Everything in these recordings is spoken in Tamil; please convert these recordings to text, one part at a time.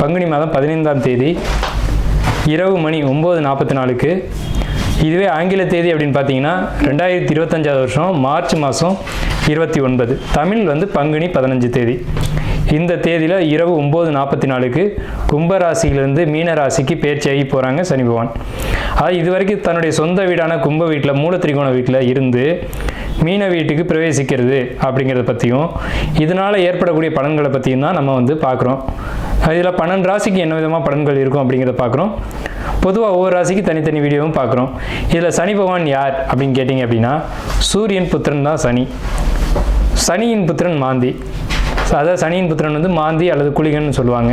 பங்குனி மாதம் பதினைந்தாம் தேதி இரவு மணி ஒம்பது நாற்பத்தி நாலுக்கு. இதுவே ஆங்கில தேதி அப்படின்னு பார்த்தீங்கன்னா ரெண்டாயிரத்தி இருபத்தஞ்சாவது வருஷம் மார்ச் மாதம் இருபத்தி ஒன்பது. தமிழ் வந்து பங்குனி பதினஞ்சு தேதி. இந்த தேதியில் இரவு ஒம்பது நாற்பத்தி நாலுக்கு கும்பராசியிலிருந்து மீன ராசிக்கு பேர்ச்சியாகி போகிறாங்க சனி பகவான். அதாவது இது வரைக்கும் தன்னுடைய சொந்த வீடான கும்ப வீட்டில் மூல திரிகோண வீட்டில் இருந்து மீன வீட்டுக்கு பிரவேசிக்கிறது அப்படிங்கிறத பற்றியும் இதனால் ஏற்படக்கூடிய பலன்களை பற்றியும் தான் நம்ம வந்து பார்க்குறோம் இதில் பன்னெண்டு ராசிக்கு என்ன விதமாக பலன்கள் இருக்கும் அப்படிங்கிறத பார்க்குறோம் பொதுவாக ஒவ்வொரு ராசிக்கு தனித்தனி வீடியோவும் பார்க்குறோம் இதில் சனி பகவான் யார் அப்படின்னு கேட்டிங்க அப்படின்னா சூரியன் புத்திரன் தான் சனி. சனியின் புத்திரன் மாந்தி. அதாவது சனியின் புத்திரன் வந்து மாந்தி அல்லது குளிகன்னு சொல்லுவாங்க.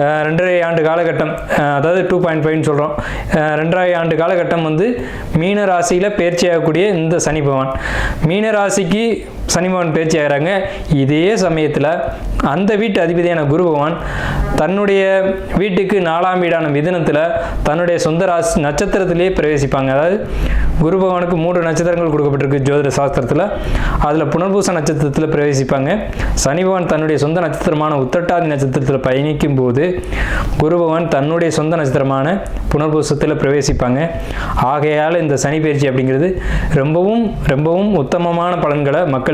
ரெண்டரை ஆண்டு காலகட்டம் அதாவது டூ பாயிண்ட் ஃபைவ்னு சொல்கிறோம் ரெண்டரை ஆண்டு காலகட்டம் வந்து மீன ராசியில் பயிற்சியாகக்கூடிய இந்த சனி பகவான். மீன ராசிக்கு சனி பேச்சு ஆகிறாங்க இதே சமயத்தில் அந்த வீட்டு அதிபதியான குரு பகவான் தன்னுடைய வீட்டுக்கு நாலாம் வீடான மிதனத்தில் தன்னுடைய சொந்த ராசி நட்சத்திரத்திலேயே பிரவேசிப்பாங்க. அதாவது குரு பகவானுக்கு மூன்று நட்சத்திரங்கள் கொடுக்கப்பட்டிருக்கு ஜோதிட சாஸ்திரத்தில். அதில் புனர்பூச நட்சத்திரத்தில் பிரவேசிப்பாங்க. சனி பகவான் தன்னுடைய சொந்த நட்சத்திரமான உத்தட்டாதி நட்சத்திரத்தில் பயணிக்கும் போது குரு பகவான் தன்னுடைய சொந்த நட்சத்திரமான புனர்பூசத்தில் பிரவேசிப்பாங்க. ஆகையால் இந்த சனி பயிற்சி அப்படிங்கிறது ரொம்பவும் ரொம்பவும் உத்தமமான பலன்களை மக்கள்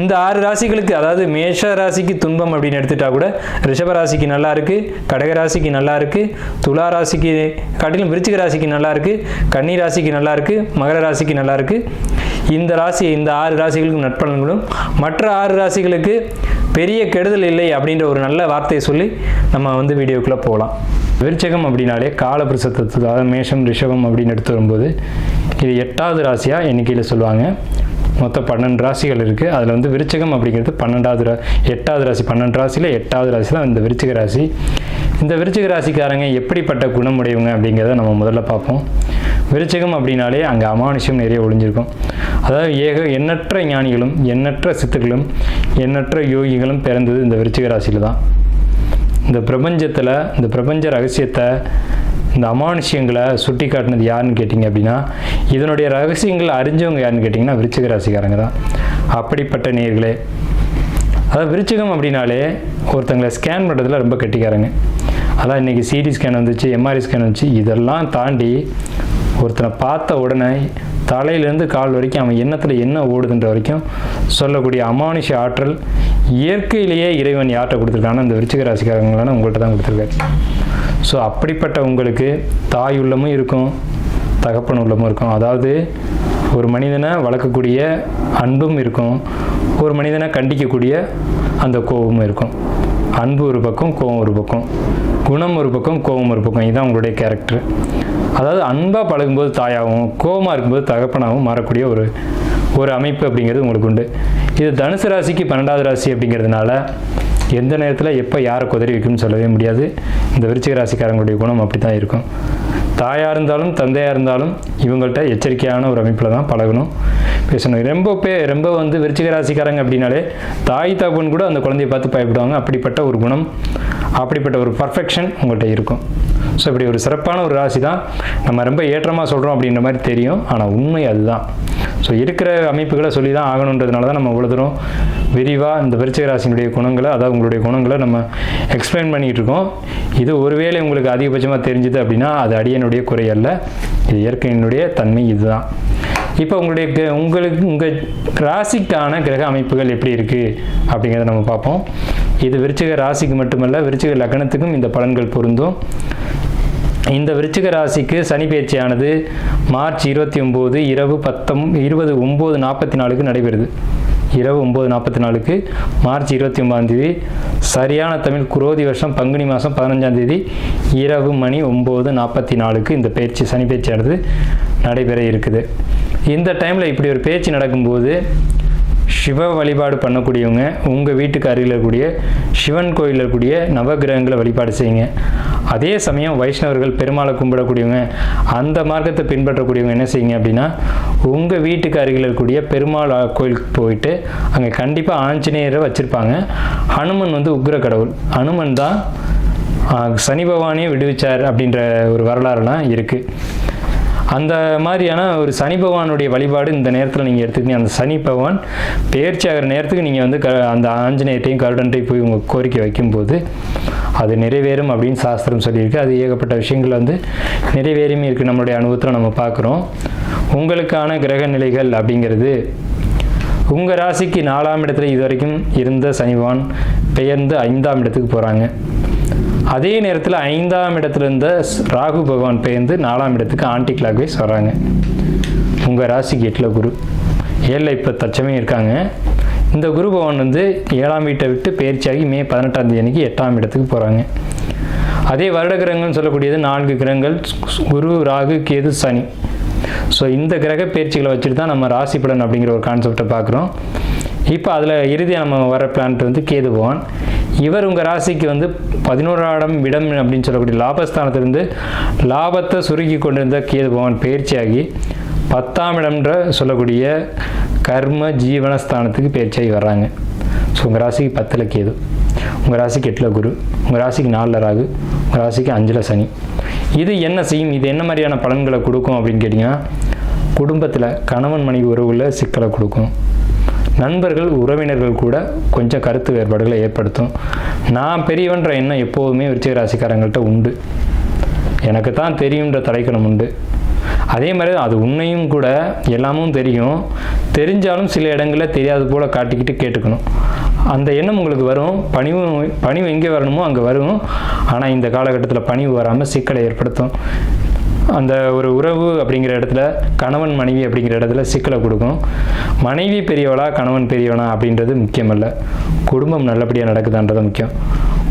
இந்த ஆறு ராசிகளுக்கு அதாவது மேஷ ராசிக்கு துன்பம் அப்படின்னு எடுத்துட்டா கூட ரிஷப ராசிக்கு நல்லா இருக்கு கடக ராசிக்கு நல்லா இருக்கு துலா ராசிக்கு காட்டிலும் விருச்சிக ராசிக்கு நல்லா இருக்கு கன்னி ராசிக்கு நல்லா இருக்கு மகர ராசிக்கு நல்லா இருக்கு. இந்த ராசி இந்த ஆறு ராசிகளுக்கும் நட்பலன்களும் மற்ற ஆறு ராசிகளுக்கு பெரிய கெடுதல் இல்லை அப்படின்ற ஒரு நல்ல வார்த்தையை சொல்லி நம்ம வந்து வீடியோக்குள்ளே போகலாம். விருச்சகம் அப்படின்னாலே காலபிரசத்துவத்துக்கு அதாவது மேஷம் ரிஷபம் அப்படின்னு எடுத்து வரும்போது இது எட்டாவது ராசியாக எண்ணிக்கையில் சொல்லுவாங்க. மொத்தம் பன்னெண்டு ராசிகள் இருக்குது அதில் வந்து விருச்சகம் அப்படிங்கிறது பன்னெண்டாவது ரா எட்டாவது ராசி பன்னெண்டு ராசியில் எட்டாவது ராசி தான் இந்த விருச்சிக ராசி. இந்த விருச்சிக ராசிக்காரங்க எப்படிப்பட்ட குணமுடையவங்க அப்படிங்கிறத நம்ம முதல்ல பார்ப்போம். விருச்சகம் அப்படின்னாலே அங்கே அமானுஷம் நிறைய ஒளிஞ்சிருக்கும். அதாவது ஏக எண்ணற்ற ஞானிகளும் எண்ணற்ற சித்துக்களும் எண்ணற்ற யோகிகளும் பிறந்தது இந்த விருச்சிக ராசியில் தான் இந்த பிரபஞ்சத்தில் இந்த பிரபஞ்ச ரகசியத்தை இந்த அமானுஷ்யங்களை சுட்டி காட்டினது யாருன்னு கேட்டிங்க அப்படின்னா இதனுடைய ரகசியங்களை அறிஞ்சவங்க யாருன்னு கேட்டிங்கன்னா விருச்சிக ராசிக்காரங்க தான். அப்படிப்பட்ட நேர்களே. அதாவது விருச்சிகம் அப்படின்னாலே ஒருத்தங்களை ஸ்கேன் பண்ணுறதுல ரொம்ப கெட்டிக்காரங்க. அதான் இன்றைக்கி சிடி ஸ்கேன் வந்துச்சு எம்ஆர்ஐ ஸ்கேன் வந்துச்சு இதெல்லாம் தாண்டி ஒருத்தனை பார்த்த உடனே தலையிலேருந்து கால் வரைக்கும் அவன் எண்ணத்தில் என்ன ஓடுதுன்ற வரைக்கும் சொல்லக்கூடிய அமானுஷ ஆற்றல் இயற்கையிலேயே இறைவன் யார்கிட்ட கொடுத்துருக்காங்கன்னா அந்த விருச்சிக ராசிக்காரங்களான உங்கள்கிட்ட தான் கொடுத்துருக்காரு. ஸோ அப்படிப்பட்ட உங்களுக்கு தாய் உள்ளமும் இருக்கும் தகப்பன் உள்ளமும் இருக்கும். அதாவது ஒரு மனிதனை வளர்க்கக்கூடிய அன்பும் இருக்கும் ஒரு மனிதனை கண்டிக்கக்கூடிய அந்த கோபமும் இருக்கும். அன்பு ஒரு பக்கம் கோபம் ஒரு பக்கம். குணம் ஒரு பக்கம் கோபம் ஒரு பக்கம். இதுதான் உங்களுடைய கேரக்டர் அதாவது அன்பாக பழகும்போது தாயாகவும் கோபமாக இருக்கும்போது தகப்பனாகவும் மாறக்கூடிய ஒரு ஒரு அமைப்பு அப்படிங்கிறது உங்களுக்கு உண்டு. இது தனுசு ராசிக்கு பன்னெண்டாவது ராசி அப்படிங்கிறதுனால எந்த நேரத்தில் எப்போ யாரை குதறி வைக்கும்னு சொல்லவே முடியாது. இந்த விருச்சிக ராசிக்காரங்களுடைய குணம் அப்படி தான் இருக்கும். தாயாக இருந்தாலும் தந்தையாக இருந்தாலும் இவங்கள்ட்ட எச்சரிக்கையான ஒரு அமைப்பில் தான் பழகணும். பேசணும். ரொம்ப பே ரொம்ப வந்து விருச்சிக ராசிக்காரங்க அப்படின்னாலே தாய் தகவன் கூட அந்த குழந்தையை பார்த்து பயப்படுவாங்க. அப்படிப்பட்ட ஒரு குணம் அப்படிப்பட்ட ஒரு பர்ஃபெக்ஷன் உங்கள்கிட்ட இருக்கும். ஸோ இப்படி ஒரு சிறப்பான ஒரு ராசி தான் நம்ம ரொம்ப ஏற்றமாக சொல்கிறோம் அப்படின்ற மாதிரி தெரியும். ஆனால் உண்மை அதுதான். ஸோ இருக்கிற அமைப்புகளை சொல்லி தான் ஆகணுன்றதுனால தான் நம்ம இவ்வளோ தூரம் விரிவாக இந்த விருச்சிக ராசியினுடைய குணங்களை அதாவது உங்களுடைய குணங்களை நம்ம எக்ஸ்பிளைன் பண்ணிகிட்டு இருக்கோம். இது ஒருவேளை உங்களுக்கு அதிகபட்சமாக தெரிஞ்சுது அப்படின்னா அது அடியனுடைய குறை அல்ல. இது இயற்கையினுடைய தன்மை இதுதான். இப்போ உங்களுடைய உங்களுக்கு உங்கள் ராசிக்கான கிரக அமைப்புகள் எப்படி இருக்குது அப்படிங்கிறத நம்ம பார்ப்போம். இது விருச்சிக ராசிக்கு மட்டுமல்ல விருச்சிக லக்னத்துக்கும் இந்த பலன்கள் பொருந்தும். இந்த விருச்சிக ராசிக்கு சனி பயிற்சியானது மார்ச் இருபத்தி ஒம்பது இரவு பத்தம் இருபது ஒம்பது நாற்பத்தி நாலுக்கு நடைபெறுது. இரவு ஒம்பது நாற்பத்தி நாலுக்கு மார்ச் இருபத்தி ஒம்பாந்தேதி சரியான தமிழ் குரோதி வருஷம் பங்குனி மாதம் பதினஞ்சாந்தேதி இரவு மணி ஒம்பது நாற்பத்தி நாலுக்கு இந்த பயிற்சி சனி பயிற்சியானது நடைபெற இருக்குது. இந்த டைமில் இப்படி ஒரு பேச்சு நடக்கும்போது சிவ வழிபாடு பண்ணக்கூடியவங்க உங்கள் வீட்டுக்கு அருகில் இருக்கக்கூடிய சிவன் கோயிலில் இருக்கக்கூடிய நவகிரகங்களை வழிபாடு செய்யுங்க. அதே சமயம் வைஷ்ணவர்கள் பெருமாளை கும்பிடக்கூடியவங்க அந்த மார்க்கத்தை பின்பற்றக்கூடியவங்க என்ன செய்யுங்க அப்படின்னா உங்கள் வீட்டுக்கு அருகில் இருக்கக்கூடிய பெருமாள் கோயிலுக்கு போயிட்டு அங்கே கண்டிப்பாக ஆஞ்சநேயரை வச்சுருப்பாங்க. ஹனுமன் வந்து உக்ர கடவுள். ஹனுமன் தான் சனி பகவானே விடுவிச்சார் அப்படின்ற ஒரு வரலாறுலாம் இருக்குது அந்த மாதிரியான ஒரு சனி பகவானுடைய வழிபாடு இந்த நேரத்தில் நீங்கள் எடுத்துக்கிட்டீங்க. அந்த சனி பகவான் பெயர்ச்சி ஆகிற நேரத்துக்கு நீங்கள் வந்து க அந்த ஆஞ்சநேயத்தையும் கருடன்ட்டையும் போய் உங்கள் கோரிக்கை வைக்கும்போது அது நிறைவேறும் அப்படின்னு சாஸ்திரம் சொல்லியிருக்கு. அது ஏகப்பட்ட விஷயங்கள் வந்து நிறைவேறியும் இருக்குது நம்மளுடைய அனுபவத்தில் நம்ம பார்க்குறோம். உங்களுக்கான கிரக நிலைகள் அப்படிங்கிறது உங்கள் ராசிக்கு நாலாம் இடத்துல இது வரைக்கும் இருந்த சனி பகவான் பெயர்ந்து ஐந்தாம் இடத்துக்கு போகிறாங்க அதே நேரத்தில் ஐந்தாம் இடத்துல இருந்த ராகு பகவான் பெயர்ந்து நாலாம் இடத்துக்கு ஆன்டி கிளாக் வைஸ் வராங்க. உங்கள் ராசிக்கு எட்டில் குரு. ஏழில் இப்போ தச்சமே இருக்காங்க. இந்த குரு பகவான் வந்து ஏழாம் வீட்டை விட்டு பயிற்சியாகி மே பதினெட்டாம் தேதி அன்னைக்கு எட்டாம் இடத்துக்கு போகிறாங்க அதே வருட கிரகங்கள்னு சொல்லக்கூடியது நான்கு கிரகங்கள் குரு ராகு கேது சனி. ஸோ இந்த கிரக பயிற்சிகளை வச்சுட்டு தான் நம்ம ராசி பலன் அப்படிங்கிற ஒரு கான்செப்டை பார்க்குறோம். இப்போ அதில் இறுதியாக நம்ம வர பிளான்ட் வந்து கேது பகவான். இவர் உங்கள் ராசிக்கு வந்து பதினோராடம் இடம் அப்படின்னு சொல்லக்கூடிய லாபஸ்தானத்திலிருந்து லாபத்தை சுருக்கி கொண்டிருந்த கேது பகவான் பயிற்சியாகி பத்தாம் இடம்ன்ற சொல்லக்கூடிய கர்ம ஜீவனஸ்தானத்துக்கு பயிற்சியாகி வர்றாங்க. ஸோ உங்கள் ராசிக்கு பத்தில் கேது. உங்கள் ராசிக்கு எட்டில் குரு. உங்கள் ராசிக்கு நாலில் ராகு. உங்கள் ராசிக்கு அஞ்சில் சனி. இது என்ன செய்யும்? இது என்ன மாதிரியான பலன்களை கொடுக்கும் அப்படின்னு கேட்டிங்கன்னா குடும்பத்தில் கணவன் மனைவி உறவுகளில் சிக்கலை கொடுக்கும். நண்பர்கள் உறவினர்கள் கூட கொஞ்சம் கருத்து வேறுபாடுகளை ஏற்படுத்தும். நான் பெரியவன்ற எண்ணம் எப்போதுமே விருச்சிக ராசிக்காரங்கள்ட்ட உண்டு. எனக்கு தான் தெரியுன்ற தலைக்கணம் உண்டு. அதே மாதிரி அது உண்மையும் கூட எல்லாமும் தெரியும். தெரிஞ்சாலும் சில இடங்களில் தெரியாது போல் காட்டிக்கிட்டு கேட்டுக்கணும். அந்த எண்ணம் உங்களுக்கு வரும். பணிவு பணிவு எங்கே வரணுமோ அங்கே வரும். ஆனால் இந்த காலகட்டத்தில் பணிவு வராமல் சிக்கலை ஏற்படுத்தும். அந்த ஒரு உறவு அப்படிங்கிற இடத்துல கணவன் மனைவி அப்படிங்கிற இடத்துல சிக்கலை கொடுக்கும். மனைவி பெரியவளா கணவன் பெரியவனா அப்படின்றது முக்கியமல்ல. குடும்பம் நல்லபடியாக நடக்குதான்றது முக்கியம்.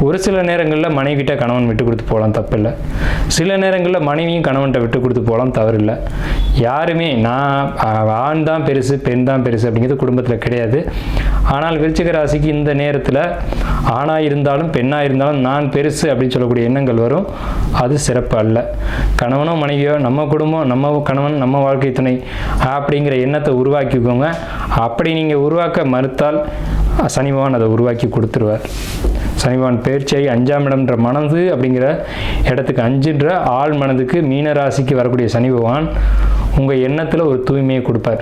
ஒரு சில நேரங்களில் மனைவிட்ட கணவன் விட்டு கொடுத்து போகலாம் தப்பில்லை. சில நேரங்களில் மனைவியும் கணவன்கிட்ட விட்டு கொடுத்து போகலாம் தவறில்லை. யாருமே நான் ஆண் தான் பெருசு பெண் தான் பெருசு அப்படிங்கிறது குடும்பத்தில் கிடையாது. ஆனால் விருச்சிக ராசிக்கு இந்த நேரத்தில் ஆணாக இருந்தாலும் பெண்ணாக இருந்தாலும் நான் பெருசு அப்படின்னு சொல்லக்கூடிய எண்ணங்கள் வரும். அது சிறப்பு அல்ல. கணவனோ மனைவியோ நம்ம குடும்பம் நம்ம கணவன் நம்ம வாழ்க்கை துணை அப்படிங்கிற எண்ணத்தை உருவாக்கிக்கோங்க. அப்படி நீங்கள் உருவாக்க மறுத்தால் சனி பகவான் அதை உருவாக்கி கொடுத்துருவார். சனி பேர்ச்சியாகி அஞ்சாம் இடம்ன்ற மனது அப்படிங்கிற இடத்துக்கு அஞ்சுன்ற ஆள் மனதுக்கு மீன ராசிக்கு வரக்கூடிய சனி பகவான் உங்கள் எண்ணத்தில் ஒரு தூய்மையை கொடுப்பார்.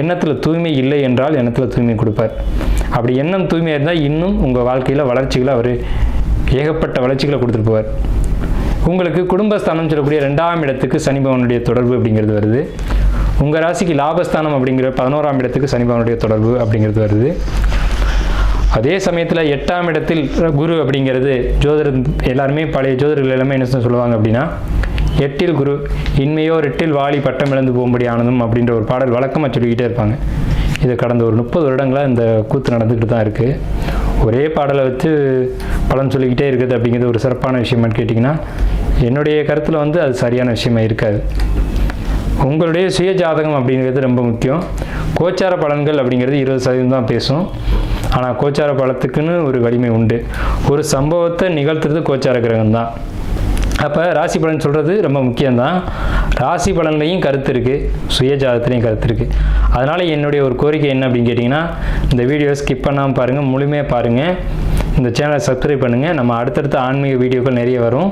எண்ணத்தில் தூய்மை இல்லை என்றால் எண்ணத்தில் தூய்மை கொடுப்பார். அப்படி எண்ணம் தூய்மையாக இருந்தால் இன்னும் உங்கள் வாழ்க்கையில் வளர்ச்சிகளை அவர் ஏகப்பட்ட வளர்ச்சிகளை கொடுத்துட்டு போவார். உங்களுக்கு குடும்பஸ்தானம் சொல்லக்கூடிய ரெண்டாம் இடத்துக்கு சனி பகவானுடைய தொடர்பு அப்படிங்கிறது வருது. உங்கள் ராசிக்கு லாபஸ்தானம் அப்படிங்கிற பதினோராம் இடத்துக்கு சனி பகவானுடைய தொடர்பு அப்படிங்கிறது வருது. அதே சமயத்தில் எட்டாம் இடத்தில் குரு அப்படிங்கிறது ஜோதிடர் எல்லாருமே பழைய ஜோதிடர்கள் எல்லாமே என்ன சொல்லுவாங்க அப்படின்னா எட்டில் குரு இன்மையோ எட்டில் வாலி பட்டம் இழந்து போகும்படி ஆனதும் அப்படின்ற ஒரு பாடல் வழக்கமாக சொல்லிக்கிட்டே இருப்பாங்க. இது கடந்த ஒரு முப்பது வருடங்களாக இந்த கூத்து நடந்துக்கிட்டு தான் இருக்குது ஒரே பாடலை வச்சு பலன் சொல்லிக்கிட்டே இருக்குது அப்படிங்கிறது ஒரு சிறப்பான விஷயமான்னு கேட்டிங்கன்னா என்னுடைய கருத்தில் வந்து அது சரியான விஷயமா இருக்காது. உங்களுடைய சுய ஜாதகம் அப்படிங்கிறது ரொம்ப முக்கியம். கோச்சார பலன்கள் அப்படிங்கிறது இருபது சதவீதம் தான் பேசும். ஆனால் கோச்சார பலத்துக்குன்னு ஒரு வலிமை உண்டு. ஒரு சம்பவத்தை நிகழ்த்துறது கோச்சார கிரகம் தான் அப்போ ராசி பலன் சொல்கிறது ரொம்ப முக்கியம்தான். ராசி பலன்லையும் கருத்து இருக்குது சுயஜாதத்துலேயும் கருத்து இருக்குது அதனால் என்னுடைய ஒரு கோரிக்கை என்ன அப்படின்னு கேட்டிங்கன்னா இந்த வீடியோ ஸ்கிப் பண்ணாமல் பாருங்கள் முழுமையாக பாருங்கள் இந்த சேனலை சப்ஸ்கிரைப் பண்ணுங்கள் நம்ம அடுத்தடுத்த ஆன்மீக வீடியோக்கள் நிறைய வரும்.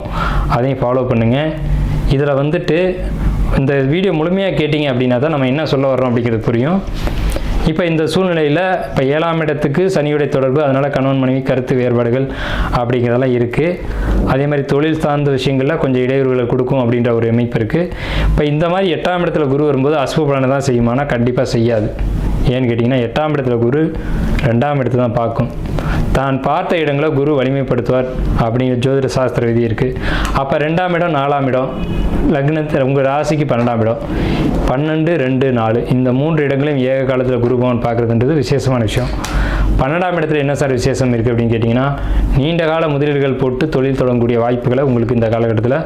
அதையும் ஃபாலோ பண்ணுங்கள் இதில் வந்துட்டு இந்த வீடியோ முழுமையாக கேட்டிங்க அப்படின்னா தான் நம்ம என்ன சொல்ல வர்றோம் அப்படிங்கிறது புரியும். இப்போ இந்த சூழ்நிலையில் இப்போ ஏழாம் இடத்துக்கு சனியுடைய தொடர்பு அதனால் கணவன் மனைவி கருத்து வேறுபாடுகள் அப்படிங்கிறதெல்லாம் இருக்குது அதே மாதிரி தொழில் சார்ந்த விஷயங்களில் கொஞ்சம் இடையூறுகளை கொடுக்கும் அப்படின்ற ஒரு அமைப்பு இருக்குது இப்போ இந்த மாதிரி எட்டாம் இடத்துல குரு வரும்போது அசுப பலனை தான் செய்யுமானா கண்டிப்பாக செய்யாது. ஏன்னு கேட்டிங்கன்னா எட்டாம் இடத்துல குரு ரெண்டாம் இடத்துல தான் பார்க்கும். தான் பார்த்த இடங்களை குரு வலிமைப்படுத்துவார் அப்படிங்கிற ஜோதிட சாஸ்திர விதி இருக்குது அப்போ ரெண்டாம் இடம் நாலாம் இடம் லக்னத்தில் உங்கள் ராசிக்கு பன்னெண்டாம் இடம். பன்னெண்டு ரெண்டு நாலு இந்த மூன்று இடங்களையும் ஏக காலத்தில் குரு பகவான் பார்க்குறதுன்றது விசேஷமான விஷயம். பன்னெண்டாம் இடத்துல என்ன சார் விசேஷம் இருக்குது அப்படின்னு கேட்டிங்கன்னா நீண்ட கால முதலீடுகள் போட்டு தொழில் தொடங்கக்கூடிய வாய்ப்புகளை உங்களுக்கு இந்த காலகட்டத்தில்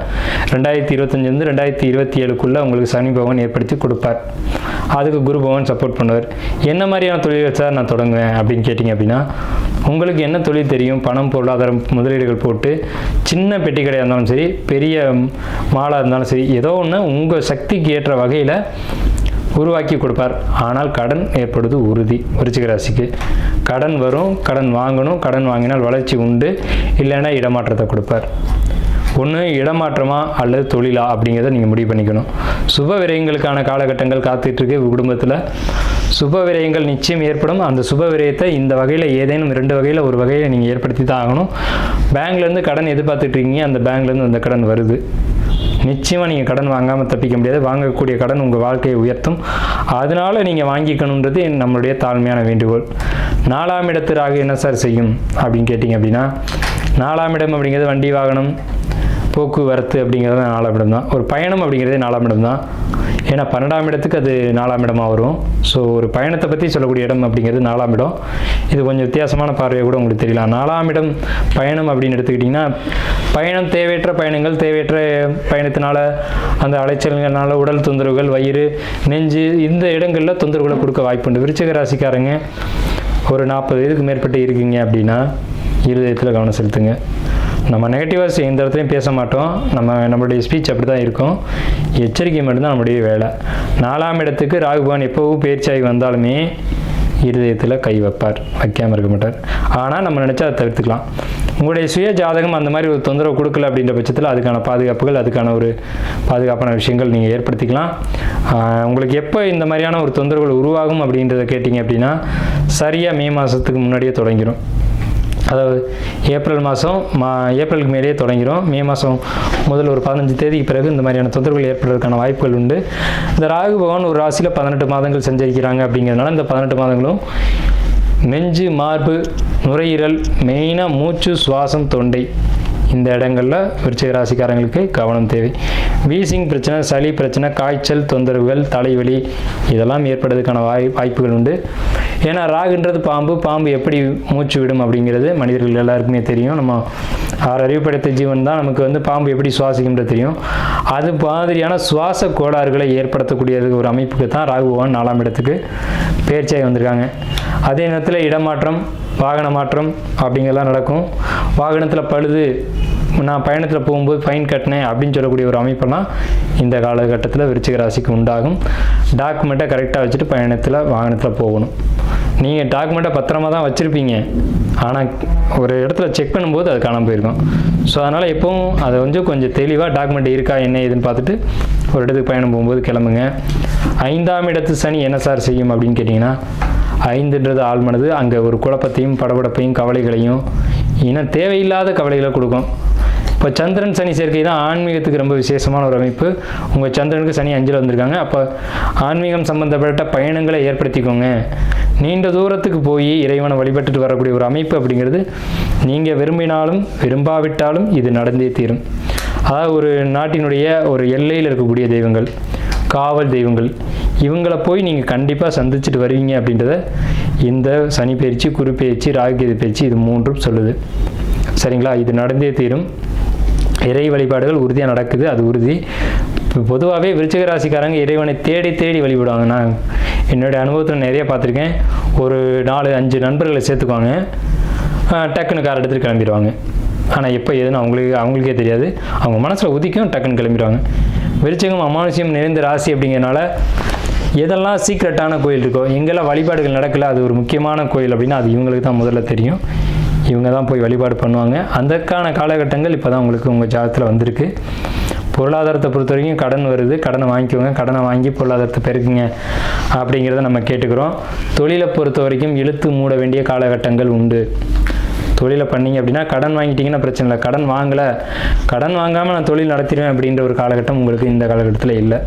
ரெண்டாயிரத்தி இருபத்தஞ்சிலேருந்து ரெண்டாயிரத்தி இருபத்தி ஏழுக்குள்ளே உங்களுக்கு சனி பகவான் ஏற்படுத்தி கொடுப்பார். அதுக்கு குரு பகவான் சப்போர்ட் பண்ணுவார். என்ன மாதிரியான தொழில் வச்சா நான் தொடங்குவேன் அப்படின்னு கேட்டிங்க அப்படின்னா உங்களுக்கு என்ன தொழில் தெரியும்? பணம் பொருளாதாரம் முதலீடுகள் போட்டு சின்ன பெட்டி கடையாக இருந்தாலும் சரி பெரிய மாலாக இருந்தாலும் சரி ஏதோ ஒன்று உங்கள் சக்திக்கு ஏற்ற வகையில் உருவாக்கி கொடுப்பார். ஆனால் கடன் ஏற்படுவது உறுதி. விருச்சிக ராசிக்கு கடன் வரும் கடன் வாங்கணும் கடன் வாங்கினால் வளர்ச்சி உண்டு இல்லைன்னா இடமாற்றத்தை கொடுப்பார். ஒன்று இடமாற்றமா அல்லது தொழிலா அப்படிங்கிறத நீங்கள் முடிவு பண்ணிக்கணும். சுப விரயங்களுக்கான காலகட்டங்கள் காத்துட்ருக்கு குடும்பத்தில் சுப விரயங்கள் நிச்சயம் ஏற்படும். அந்த சுப விரயத்தை இந்த வகையில் ஏதேனும் ரெண்டு வகையில் ஒரு வகையில் நீங்கள் ஏற்படுத்தி தான் ஆகணும். பேங்க்லேருந்து கடன் எதிர்பார்த்துட்டு இருக்கீங்க. அந்த பேங்க்லேருந்து அந்த கடன் வருது. நிச்சயமாக நீங்கள் கடன் வாங்காமல் தப்பிக்க முடியாது. வாங்கக்கூடிய கடன் உங்கள் வாழ்க்கையை உயர்த்தும். அதனால நீங்கள் வாங்கிக்கணுன்றது நம்மளுடைய தாழ்மையான வேண்டுகோள். நாலாம் இடத்து ராகு என்ன சார் செய்யும்? அப்படின்னு கேட்டிங்க அப்படின்னா நாலாம் இடம் அப்படிங்கிறது வண்டி வாகனம். போக்குவரத்து அப்படிங்கிறது நாலாம் இடம் தான். ஒரு பயணம் அப்படிங்கிறதே நாலாம் இடம் தான். ஏன்னா பன்னெண்டாம் இடத்துக்கு அது நாலாம் இடமாக வரும். ஸோ ஒரு பயணத்தை பற்றி சொல்லக்கூடிய இடம் அப்படிங்கிறது நாலாம் இடம். இது கொஞ்சம் வித்தியாசமான பார்வையை கூட உங்களுக்கு தெரியலாம். நாலாம் இடம் பயணம் அப்படின்னு எடுத்துக்கிட்டிங்கன்னா பயணம் தேவையற்ற பயணங்கள் தேவையற்ற பயணத்தினால அந்த அலைச்சல்கள்னால உடல் தொந்தரவுகள் வயிறு நெஞ்சு இந்த இடங்களில் தொந்தரவுகளை கொடுக்க வாய்ப்புண்டு விருச்சிக ராசிக்காரங்க ஒரு நாற்பது இதுக்கு மேற்பட்டு இருக்கீங்க அப்படின்னா இருதயத்தில் கவனம் செலுத்துங்க. நம்ம நெகட்டிவாக எந்த இடத்துலையும் பேச மாட்டோம். நம்ம நம்மளுடைய ஸ்பீச் அப்படி தான் இருக்கும். எச்சரிக்கை மட்டும்தான் நம்முடைய வேலை. நாலாம் இடத்துக்கு ராகுபவான் எப்போவும் பயிற்சியாகி வந்தாலுமே இருதயத்தில் கை வைப்பார். வைக்காமல் இருக்க மாட்டார். ஆனால் நம்ம நினச்சா அதை தவிர்த்துக்கலாம். உங்களுடைய சுய ஜாதகம் அந்த மாதிரி ஒரு தொந்தரவு கொடுக்கல அப்படின்ற பட்சத்தில் அதுக்கான பாதுகாப்புகள் அதுக்கான ஒரு பாதுகாப்பான விஷயங்கள் நீங்கள் ஏற்படுத்திக்கலாம். உங்களுக்கு எப்போ இந்த மாதிரியான ஒரு தொந்தரவுகள் உருவாகும் அப்படின்றத கேட்டிங்க அப்படின்னா சரியாக மே மாதத்துக்கு முன்னாடியே தொடங்கிடும் அதாவது ஏப்ரல் மாதம் மா ஏப்ரலுக்கு மேலேயே தொடங்கிடும் மே மாதம் முதல் ஒரு பதினஞ்சு தேதிக்கு பிறகு இந்த மாதிரியான தொந்தரவுகள் ஏற்படுவதற்கான வாய்ப்புகள் உண்டு. இந்த ராகு பகவான் ஒரு ராசியில் பதினெட்டு மாதங்கள் செஞ்சிருக்கிறாங்க அப்படிங்கிறதுனால இந்த பதினெட்டு மாதங்களும் நெஞ்சு மார்பு நுரையீரல் மெயினாக மூச்சு சுவாசம் தொண்டை. இந்த இடங்களில் விருச்சிக ராசிக்காரங்களுக்கு கவனம் தேவை. வீசிங் பிரச்சனை சளி பிரச்சனை காய்ச்சல் தொந்தரவுகள் தலைவலி இதெல்லாம் ஏற்படுறதுக்கான வாய் வாய்ப்புகள் உண்டு. ஏன்னா ராகுன்றது பாம்பு பாம்பு எப்படி மூச்சு விடும் அப்படிங்கிறது மனிதர்கள் எல்லாருக்குமே தெரியும். நம்ம ஆறு அறிவு படைத்த ஜீவன் தான் நமக்கு வந்து பாம்பு எப்படி சுவாசிக்கின்றது தெரியும். அது மாதிரியான சுவாச கோளாறுகளை ஏற்படுத்தக்கூடியது ஒரு அமைப்புக்கு தான் ராகு பகவான் நாலாம் இடத்துக்கு பேர்ச்சியாகி வந்திருக்காங்க. அதே நேரத்தில் இடமாற்றம் வாகன மாற்றம் அப்படிங்கெல்லாம் நடக்கும். வாகனத்தில் பழுது நான் பயணத்தில் போகும்போது ஃபைன் கட்டினேன் அப்படின்னு சொல்லக்கூடிய ஒரு அமைப்பெல்லாம் இந்த காலகட்டத்தில் விருச்சிக ராசிக்கு உண்டாகும். டாக்குமெண்ட்டை கரெக்டாக வச்சுட்டு பயணத்தில் வாகனத்தில் போகணும். நீங்கள் டாக்குமெண்ட்டை பத்திரமா தான் வச்சுருப்பீங்க. ஆனால் ஒரு இடத்துல செக் பண்ணும்போது அது காணாமல் போயிருக்கும். ஸோ அதனால் எப்பவும் அதை வந்து கொஞ்சம் தெளிவாக டாக்குமெண்ட் இருக்கா என்ன ஏதுன்னு பார்த்துட்டு ஒரு இடத்துக்கு பயணம் போகும்போது கிளம்புங்க. ஐந்தாம் இடத்து சனி என்ன சார் செய்யும் அப்படின்னு கேட்டிங்கன்னா ஐந்துன்றது ஆழ்மனது. அங்கே ஒரு குழப்பத்தையும் படபடப்பையும் கவலைகளையும் இன்னும் தேவையில்லாத கவலைகளை கொடுக்கும். இப்போ சந்திரன் சனி சேர்க்கை தான் ஆன்மீகத்துக்கு ரொம்ப விசேஷமான ஒரு அமைப்பு. உங்கள் சந்திரனுக்கு சனி அஞ்சில் வந்திருக்காங்க. அப்போ ஆன்மீகம் சம்பந்தப்பட்ட பயணங்களை ஏற்படுத்திக்கோங்க. நீண்ட தூரத்துக்கு போய் இறைவனை வழிபட்டுட்டு வரக்கூடிய ஒரு அமைப்பு அப்படிங்கிறது நீங்கள் விரும்பினாலும் விரும்பாவிட்டாலும் இது நடந்தே தீரும். அதாவது ஒரு நாட்டினுடைய ஒரு எல்லையில் இருக்கக்கூடிய தெய்வங்கள் காவல் தெய்வங்கள் இவங்களை போய் நீங்கள் கண்டிப்பாக சந்திச்சுட்டு வருவீங்க அப்படின்றத இந்த சனி பயிற்சி குரு பயிற்சி ராகுகேது பயிற்சி இது மூன்றும் சொல்லுது. சரிங்களா? இது நடந்தே தீரும். இறை வழிபாடுகள் உறுதியாக நடக்குது அது உறுதி. இப்போ பொதுவாகவே விருச்சிக ராசிக்காரங்க இறைவனை தேடி தேடி வழிபடுவாங்க. நான் என்னுடைய அனுபவத்தில் நிறைய பார்த்துருக்கேன். ஒரு நாலு அஞ்சு நண்பர்களை சேர்த்துக்குவாங்க. டக்குன்னு கார் எடுத்துட்டு கிளம்பிடுவாங்க. ஆனால் எப்போ எதுன்னு அவங்களுக்கு அவங்களுக்கே தெரியாது. அவங்க மனசில் உதிக்கும் டக்குன்னு கிளம்பிடுவாங்க. விருச்சகம் அமானுஷ்யம் நிறைந்த ராசி அப்படிங்கிறனால எதெல்லாம் சீக்ரெட்டான கோயில் இருக்கோ எங்கெல்லாம் வழிபாடுகள் நடக்கல அது ஒரு முக்கியமான கோயில் அப்படின்னா அது இவங்களுக்கு தான் முதல்ல தெரியும். இவங்க தான் போய் வழிபாடு பண்ணுவாங்க. அதற்கான காலகட்டங்கள் இப்போ தான் உங்களுக்கு உங்கள் ஜாதகத்தில் வந்திருக்கு. பொருளாதாரத்தை பொறுத்த வரைக்கும் கடன் வருது. கடனை வாங்கிக்கோங்க. கடனை வாங்கி பொருளாதாரத்தை பெருக்குங்க அப்படிங்கிறத நம்ம கேட்டுக்கிறோம். தொழிலை பொறுத்த வரைக்கும் இழுத்து மூட வேண்டிய காலகட்டங்கள் உண்டு. தொழிலை பண்ணீங்க அப்படின்னா கடன் வாங்கிட்டீங்கன்னா பிரச்சனை இல்லை. கடன் வாங்கலை. கடன் வாங்காமல் நான் தொழில் நடத்திடுவேன் அப்படின்ற ஒரு காலகட்டம் உங்களுக்கு இந்த காலகட்டத்தில் இல்லை.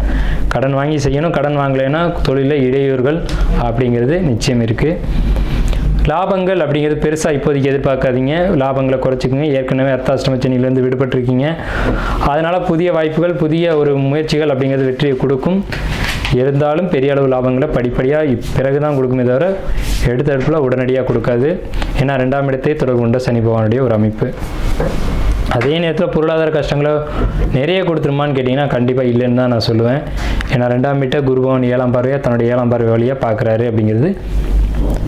கடன் வாங்கி செய்யணும். கடன் வாங்கலைன்னா தொழிலில் இடையூறுகள் அப்படிங்கிறது நிச்சயம் இருக்குது லாபங்கள் அப்படிங்கிறது பெருசாக இப்போதைக்கு எதிர்பார்க்காதீங்க. லாபங்களை குறைச்சிக்கோங்க. ஏற்கனவே அர்த்தாஷ்டம சனியிலேருந்து விடுபட்டிருக்கீங்க. அதனால் புதிய வாய்ப்புகள் புதிய ஒரு முயற்சிகள் அப்படிங்கிறது வெற்றியை கொடுக்கும். இருந்தாலும் பெரிய அளவு லாபங்களை படிப்படியாக பிறகு தான் கொடுக்குமே தவிர எடுத்தடுப்பில் உடனடியாக கொடுக்காது. ஏன்னா ரெண்டாம் இடத்தை தொடர்பு கொண்ட சனி பகவானுடைய ஒரு அமைப்பு. அதே நேரத்தில் பொருளாதார கஷ்டங்களை நிறைய கொடுத்துருமான்னு கேட்டிங்கன்னா கண்டிப்பாக இல்லைன்னு தான் நான் சொல்லுவேன். ஏன்னா ரெண்டாம் வீட்டை குருபவன் ஏழாம் பார்வையாக தன்னுடைய ஏழாம் பார்வை வழியாக பார்க்குறாரு அப்படிங்கிறது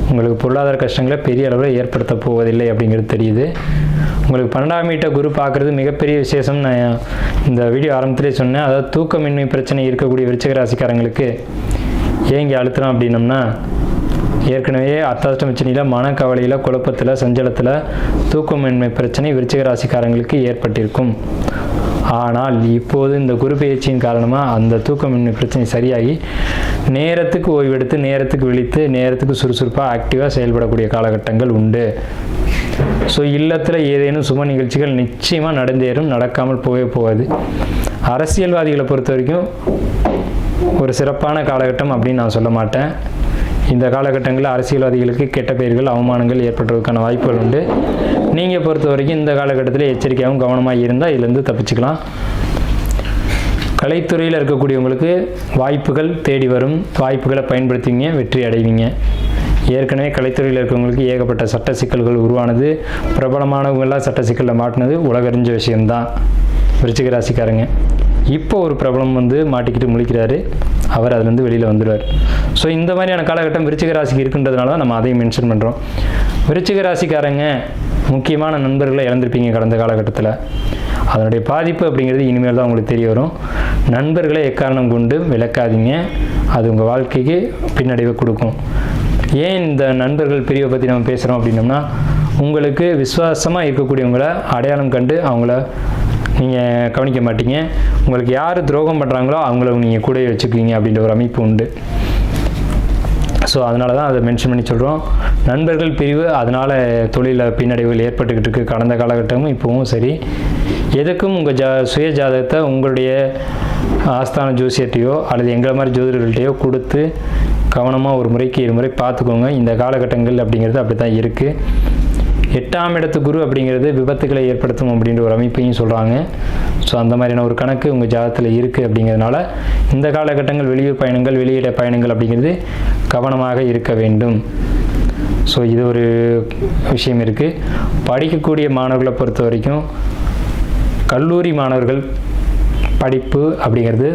உங்களுக்கு பொருளாதார கஷ்டங்களை பெரிய அளவில் ஏற்படுத்த போவதில்லை அப்படிங்கிறது தெரியுது. உங்களுக்கு பன்னெண்டாம் வீட்டை குரு பார்க்குறது மிகப்பெரிய விசேஷம் நான் இந்த வீடியோ ஆரம்பத்திலே சொன்னேன். அதாவது தூக்கமின்மை பிரச்சனை இருக்கக்கூடிய விருச்சிக ராசிக்காரங்களுக்கு ஏங்கி அழுத்துறோம் அப்படின்னம்னா ஏற்கனவே அர்த்தாஷ்டம சனியில் மனக்கவலையில் குழப்பத்தில் சஞ்சலத்தில் தூக்கமின்மை பிரச்சனை விருச்சிக ராசிக்காரங்களுக்கு ஏற்பட்டிருக்கும். ஆனால் இப்போது இந்த குரு காரணமாக அந்த தூக்கமின்மை பிரச்சனை சரியாகி நேரத்துக்கு ஓய்வெடுத்து நேரத்துக்கு விழித்து நேரத்துக்கு சுறுசுறுப்பாக ஆக்டிவாக செயல்படக்கூடிய காலகட்டங்கள் உண்டு. ஸோ இல்லத்தில் ஏதேனும் சும நிகழ்ச்சிகள் நிச்சயமாக நடந்தேறும் நடக்காமல் போகவே போகாது. அரசியல்வாதிகளை பொறுத்த வரைக்கும் ஒரு சிறப்பான காலகட்டம் அப்படின்னு நான் சொல்ல மாட்டேன். இந்த காலகட்டங்களில் அரசியல்வாதிகளுக்கு கெட்ட பெயர்கள் அவமானங்கள் ஏற்படுறதுக்கான வாய்ப்புகள் உண்டு. நீங்கள் பொறுத்த வரைக்கும் இந்த காலகட்டத்தில் எச்சரிக்கையாகவும் கவனமாக இருந்தால் இதுலேருந்து தப்பிச்சுக்கலாம். கலைத்துறையில் இருக்கக்கூடியவங்களுக்கு வாய்ப்புகள் தேடி வரும். வாய்ப்புகளை பயன்படுத்துவீங்க வெற்றி அடைவீங்க. ஏற்கனவே கலைத்துறையில் இருக்கிறவங்களுக்கு ஏகப்பட்ட சட்ட சிக்கல்கள் உருவானது. பிரபலமானவங்களாம் சட்ட சிக்கலில் மாட்டினது உலகறிஞ்ச விஷயம்தான். விருச்சிக ராசிக்காரங்க. இப்போ ஒரு பிரபலம் வந்து மாட்டிக்கிட்டு முழிக்கிறாரு. அவர் அதுலேருந்து வெளியில் வந்துடுவார். ஸோ இந்த மாதிரியான காலகட்டம் விருச்சிக ராசிக்கு இருக்குன்றதுனால தான் நம்ம அதையும் மென்ஷன் பண்ணுறோம் விருச்சிக ராசிக்காரங்க முக்கியமான நண்பர்களை இழந்திருப்பீங்க கடந்த காலகட்டத்தில். அதனுடைய பாதிப்பு அப்படிங்கிறது இனிமேல் தான் உங்களுக்கு தெரிய வரும். நண்பர்களை எக்காரணம் கொண்டு விளக்காதீங்க. அது உங்கள் வாழ்க்கைக்கு பின்னடைவை கொடுக்கும். ஏன் இந்த நண்பர்கள் பிரிவை பற்றி நம்ம பேசுகிறோம் அப்படின்னோம்னா உங்களுக்கு விசுவாசமாக இருக்கக்கூடியவங்களை அடையாளம் கண்டு அவங்கள நீங்கள் கவனிக்க மாட்டீங்க. உங்களுக்கு யார் துரோகம் பண்ணுறாங்களோ அவங்கள நீங்கள் கூட வச்சுக்குவீங்க அப்படின்ற ஒரு அமைப்பு உண்டு. ஸோ அதனால தான் அதை மென்ஷன் பண்ணி சொல்கிறோம் நண்பர்கள் பிரிவு அதனால் தொழிலில் பின்னடைவுகள் ஏற்பட்டுக்கிட்டு இருக்குது கடந்த காலகட்டமும் இப்போவும் சரி. எதுக்கும் உங்கள் ஜா சுய ஜாதகத்தை உங்களுடைய ஆஸ்தான ஜோசியத்தையோ அல்லது எங்களை மாதிரி ஜோதிடர்கள்ட்டையோ கொடுத்து கவனமாக ஒரு முறைக்கு இரு முறை பார்த்துக்கோங்க. இந்த காலகட்டங்கள் அப்படிங்கிறது அப்படி தான் இருக்குது எட்டாம் இடத்து குரு அப்படிங்கிறது விபத்துகளை ஏற்படுத்தும் அப்படின்ற ஒரு அமைப்பையும் சொல்கிறாங்க ஸோ அந்த மாதிரியான ஒரு கணக்கு உங்கள் ஜாதகத்தில் இருக்குது அப்படிங்கிறதுனால இந்த காலகட்டங்கள் வெளியூர் பயணங்கள் வெளியிட பயணங்கள் அப்படிங்கிறது கவனமாக இருக்க வேண்டும். ஸோ இது ஒரு விஷயம் இருக்குது படிக்கக்கூடிய மாணவர்களை பொறுத்த வரைக்கும் கல்லூரி மாணவர்கள் படிப்பு அப்படிங்கிறது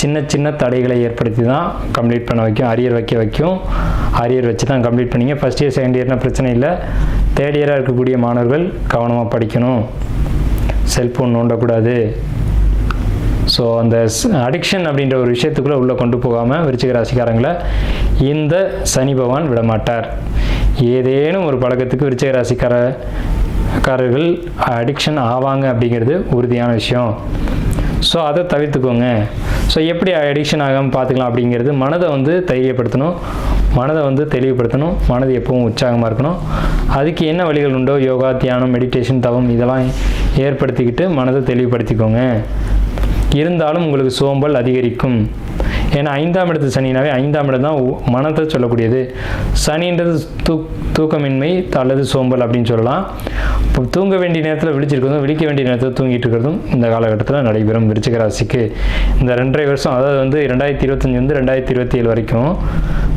சின்ன சின்ன தடைகளை ஏற்படுத்தி தான் கம்ப்ளீட் பண்ண வைக்கும் அரியர் வைக்க வைக்கும். அரியர் வச்சு தான் கம்ப்ளீட் பண்ணிங்க ஃபஸ்ட் இயர் செகண்ட் இயர்னால் பிரச்சனை இல்லை. தேர்ட் இயராக இருக்கக்கூடிய மாணவர்கள் கவனமாக படிக்கணும். செல்ஃபோன் நோண்டக்கூடாது. ஸோ அந்த அடிக்ஷன் அப்படின்ற ஒரு விஷயத்துக்குள்ளே உள்ளே கொண்டு போகாமல் விருச்சிக ராசிக்காரங்களை இந்த சனி பகவான் விடமாட்டார். ஏதேனும் ஒரு பழக்கத்துக்கு விருச்சிக ராசிக்கார காரர்கள் அடிக்ஷன் ஆவாங்க அப்படிங்கிறது உறுதியான விஷயம். ஸோ அதை தவிர்த்துக்கோங்க. ஸோ எப்படி அடிக்ஷன் ஆகாமல் பார்த்துக்கலாம் அப்படிங்கிறது மனதை வந்து தைரியப்படுத்தணும் மனதை வந்து தெளிவுபடுத்தணும். மனது எப்பவும் உற்சாகமாக இருக்கணும். அதுக்கு என்ன வழிகள் உண்டோ? யோகா தியானம் மெடிடேஷன் தவம் இதெல்லாம் ஏற்படுத்திக்கிட்டு மனதை தெளிவுபடுத்திக்கோங்க. இருந்தாலும் உங்களுக்கு சோம்பல் அதிகரிக்கும். ஏன்னா ஐந்தாம் இடத்து சனினாவே ஐந்தாம் இடம் தான் மனத்தை சொல்லக்கூடியது. சனின்றது தூ தூக்கமின்மை அல்லது சோம்பல் அப்படின்னு சொல்லலாம். இப்போ தூங்க வேண்டிய நேரத்தில் விழிச்சிருக்கிறதும் விழிக்க வேண்டிய நேரத்தில் தூங்கிட்டு இருக்கிறதும் இந்த காலகட்டத்தில் நடைபெறும் விருச்சிக ராசிக்கு. இந்த ரெண்டரை வருஷம் அதாவது வந்து ரெண்டாயிரத்தி இருபத்தஞ்சி வந்து ரெண்டாயிரத்தி இருபத்தி ஏழு வரைக்கும்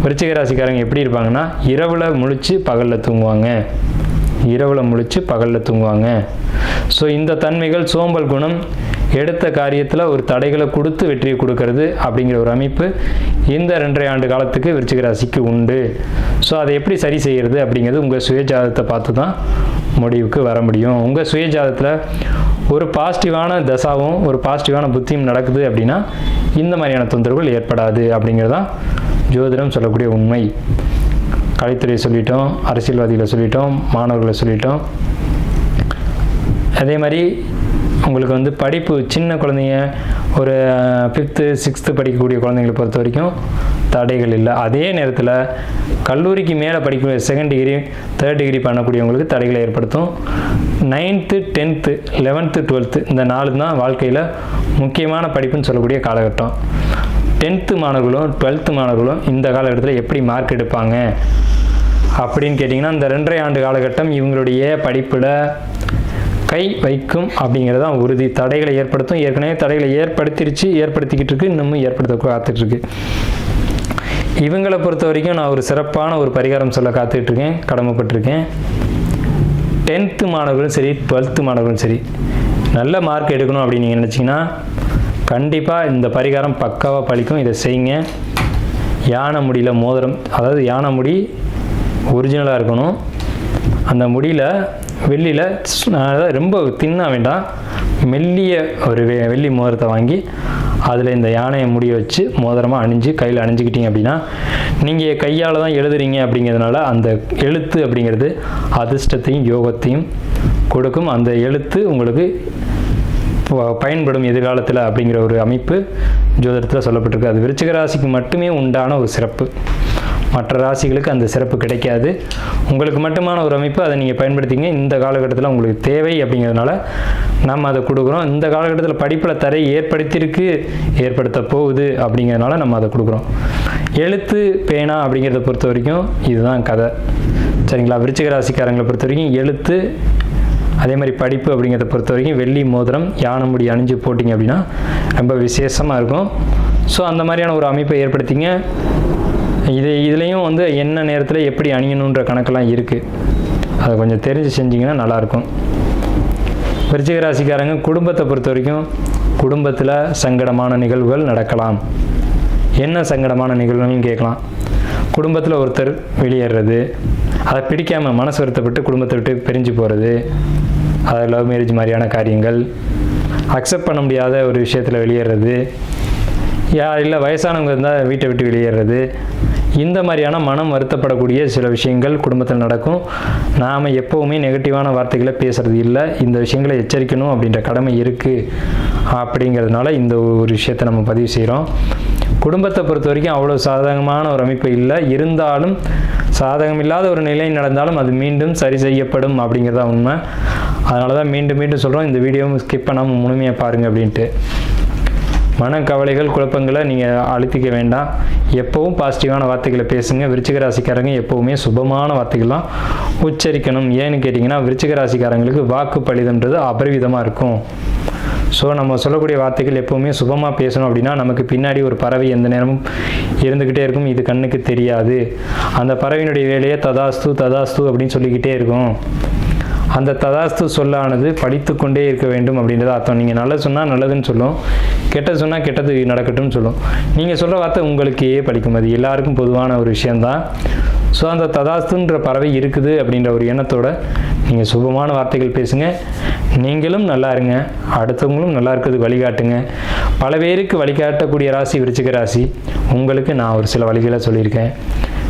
விருச்சிக ராசிக்காரங்க எப்படி இருப்பாங்கன்னா இரவில் முழிச்சு பகலில் தூங்குவாங்க. இரவில் முழிச்சு பகலில் தூங்குவாங்க. ஸோ இந்த தன்மைகள் சோம்பல் குணம் எடுத்த காரியத்தில் ஒரு தடைகளை கொடுத்து வெற்றியை கொடுக்கறது அப்படிங்கிற ஒரு அமைப்பு இந்த ரெண்டரை ஆண்டு காலத்துக்கு விருச்சிக ராசிக்கு உண்டு. ஸோ அதை எப்படி சரி செய்கிறது அப்படிங்கிறது உங்கள் சுயஜாதத்தை பார்த்து தான் முடிவுக்கு வர முடியும். உங்கள் சுயஜாதத்தில் ஒரு பாசிட்டிவான தசாவும் ஒரு பாசிட்டிவான புத்தியும் நடக்குது அப்படின்னா இந்த மாதிரியான தொந்தரவுகள் ஏற்படாது அப்படிங்கிறது தான் ஜோதிடம் சொல்லக்கூடிய உண்மை. கலைத்துறையை சொல்லிட்டோம் அரசியல்வாதிகளை சொல்லிட்டோம் மாணவர்களை சொல்லிட்டோம். அதே மாதிரி உங்களுக்கு வந்து படிப்பு சின்ன குழந்தைங்க ஒரு ஃபிஃப்த்து சிக்ஸ்த்து படிக்கக்கூடிய குழந்தைங்களை பொறுத்த வரைக்கும் தடைகள் இல்லை. அதே நேரத்தில் கல்லூரிக்கு மேலே படிக்க செகண்ட் டிகிரி தேர்ட் டிகிரி பண்ணக்கூடியவங்களுக்கு தடைகளை ஏற்படுத்தும். நைன்த்து டென்த்து லெவன்த்து டுவெல்த்து இந்த நாலு தான் வாழ்க்கையில் முக்கியமான படிப்புன்னு சொல்லக்கூடிய காலகட்டம். டென்த்து மாணவர்களும் டுவெல்த்து மாணவர்களும் இந்த காலகட்டத்தில் எப்படி மார்க் எடுப்பாங்க? அப்படின்னு கேட்டிங்கன்னா இந்த ரெண்டரை ஆண்டு காலகட்டம் இவங்களுடைய படிப்பில் கை வைக்கும் அப்படிங்கிறது தான் உறுதி. தடைகளை ஏற்படுத்தும். ஏற்கனவே தடைகளை ஏற்படுத்திருச்சு ஏற்படுத்திக்கிட்டு இருக்கு இன்னமும் ஏற்படுத்த காத்துட்ருக்கு இவங்களை பொறுத்த வரைக்கும் நான் ஒரு சிறப்பான ஒரு பரிகாரம் சொல்ல காத்துட்ருக்கேன் கடமைப்பட்டிருக்கேன். டென்த்து மாணவர்களும் சரி டுவெல்த்து மாணவர்களும் சரி நல்ல மார்க் எடுக்கணும் அப்படின்னு நீங்கள் நினச்சிங்கன்னா கண்டிப்பாக இந்த பரிகாரம் பக்காவாக பழிக்கும். இதை செய்யுங்க. யானை முடியில் மோதிரம் அதாவது யானை முடி ஒரிஜினலாக இருக்கணும். அந்த முடியில் வெள்ளியில் ரொம்ப தின்னாக வேண்டாம். மெல்லிய ஒரு வெ- வெள்ளி மோதிரத்தை வாங்கி அதில் இந்த யானையை முடிய வச்சு மோதிரமாக அணிஞ்சு கையில் அணிஞ்சிக்கிட்டீங்க அப்படின்னா நீங்கள் கையால் தான் எழுதுறீங்க அப்படிங்கிறதுனால அந்த எழுத்து அப்படிங்கிறது அதிர்ஷ்டத்தையும் யோகத்தையும் கொடுக்கும். அந்த எழுத்து உங்களுக்கு ப- பயன்படும் எதிர்காலத்தில் அப்படிங்கிற ஒரு அமைப்பு ஜோதிடத்தில் சொல்லப்பட்டிருக்கு. அது விருச்சிக ராசிக்கு மட்டுமே உண்டான ஒரு சிறப்பு. மற்ற ராசிகளுக்கு அந்த சிறப்பு கிடைக்காது. உங்களுக்கு மட்டுமான ஒரு அமைப்பு அதை நீங்கள் பயன்படுத்திங்க. இந்த காலகட்டத்தில் உங்களுக்கு தேவை அப்படிங்கிறதுனால நம்ம அதை கொடுக்குறோம். இந்த காலகட்டத்தில் படிப்பில் தரை ஏற்படுத்தியிருக்கு ஏற்படுத்த போகுது அப்படிங்கிறதுனால நம்ம அதை கொடுக்குறோம். எழுத்து பேனா அப்படிங்கிறத பொறுத்த வரைக்கும் இதுதான் கதை. சரிங்களா? விருச்சிக ராசிக்காரங்களை பொறுத்த வரைக்கும் எழுத்து அதே மாதிரி படிப்பு அப்படிங்கிறத பொறுத்த வரைக்கும் வெள்ளி மோதிரம் யானை முடி அணிஞ்சு போட்டிங்க அப்படின்னா ரொம்ப விசேஷமாக இருக்கும். ஸோ அந்த மாதிரியான ஒரு அமைப்பை ஏற்படுத்திங்க. இது இதுலேயும் வந்து என்ன நேரத்தில் எப்படி அணியணுன்ற கணக்கெல்லாம் இருக்குது அதை கொஞ்சம் தெரிஞ்சு செஞ்சிங்கன்னா நல்லாயிருக்கும். விருச்சிக ராசிக்காரங்க குடும்பத்தை பொறுத்த வரைக்கும் குடும்பத்தில் சங்கடமான நிகழ்வுகள் நடக்கலாம். என்ன சங்கடமான நிகழ்வுகள்னு கேட்கலாம். குடும்பத்தில் ஒருத்தர் வெளியேறது அதை பிடிக்காமல் மனசு வருத்தப்பட்டு குடும்பத்தை விட்டு பிரிஞ்சு போகிறது அது லவ் மேரேஜ் மாதிரியான காரியங்கள் அக்செப்ட் பண்ண முடியாத ஒரு விஷயத்தில் வெளியேறது யார் இல்லை வயசானவங்க இருந்தால் வீட்டை விட்டு வெளியேறது இந்த மாதிரியான மனம் வருத்தப்படக்கூடிய சில விஷயங்கள் குடும்பத்தில் நடக்கும். நாம் எப்போவுமே நெகட்டிவான வார்த்தைகளை பேசுகிறது இல்லை. இந்த விஷயங்களை எச்சரிக்கணும் அப்படின்ற கடமை இருக்குது அப்படிங்கிறதுனால இந்த ஒரு விஷயத்தை நம்ம பதிவு செய்கிறோம் குடும்பத்தை பொறுத்த வரைக்கும் அவ்வளோ சாதகமான ஒரு அமைப்பு இல்லை. இருந்தாலும் சாதகம் இல்லாத ஒரு நிலை நடந்தாலும் அது மீண்டும் சரி செய்யப்படும் அப்படிங்கிறதா உண்மை. அதனால தான் மீண்டும் மீண்டும் சொல்கிறோம் இந்த வீடியோவும் ஸ்கிப் பண்ணாமல் முழுமையாக பாருங்கள் அப்படின்ட்டு. மனக்கவலைகள் குழப்பங்களை நீங்கள் அழுத்திக்க வேண்டாம். எப்போவும் பாசிட்டிவான வார்த்தைகளை பேசுங்க. விருச்சிக ராசிக்காரங்க எப்போவுமே சுபமான வார்த்தைகள்லாம் உச்சரிக்கணும். ஏன்னு கேட்டிங்கன்னா விருச்சிக ராசிக்காரங்களுக்கு வாக்கு பலிதம்ன்றது அபரிவிதமாக இருக்கும். ஸோ நம்ம சொல்லக்கூடிய வார்த்தைகள் எப்போவுமே சுபமாக பேசணும் அப்படின்னா நமக்கு பின்னாடி ஒரு பறவை எந்த நேரமும் இருந்துக்கிட்டே இருக்கும். இது கண்ணுக்கு தெரியாது. அந்த பறவையினுடைய வேலையை ததாஸ்து ததாஸ்து அப்படின்னு சொல்லிக்கிட்டே இருக்கும். அந்த ததாஸ்து சொல்லானது படித்து கொண்டே இருக்க வேண்டும் அப்படின்றத அர்த்தம். நீங்கள் நல்லது சொன்னால் நல்லதுன்னு சொல்லும். கெட்டது சொன்னால் கெட்டது நடக்கட்டும்னு சொல்லும். நீங்கள் சொல்கிற வார்த்தை உங்களுக்கே படிக்கும். அது எல்லாருக்கும் பொதுவான ஒரு விஷயந்தான் ஸோ அந்த ததாஸ்துன்ற பறவை இருக்குது அப்படின்ற ஒரு எண்ணத்தோட நீங்கள் சுபமான வார்த்தைகள் பேசுங்க. நீங்களும் நல்லா இருங்க. அடுத்தவங்களும் நல்லா இருக்கிறது வழிகாட்டுங்க. பல பேருக்கு வழிகாட்டக்கூடிய ராசி விருச்சிக ராசி. உங்களுக்கு நான் ஒரு சில வழிகளை சொல்லியிருக்கேன்.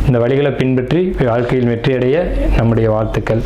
இந்த வழிகளை பின்பற்றி வாழ்க்கையில் வெற்றியடைய நம்முடைய வாழ்த்துக்கள்.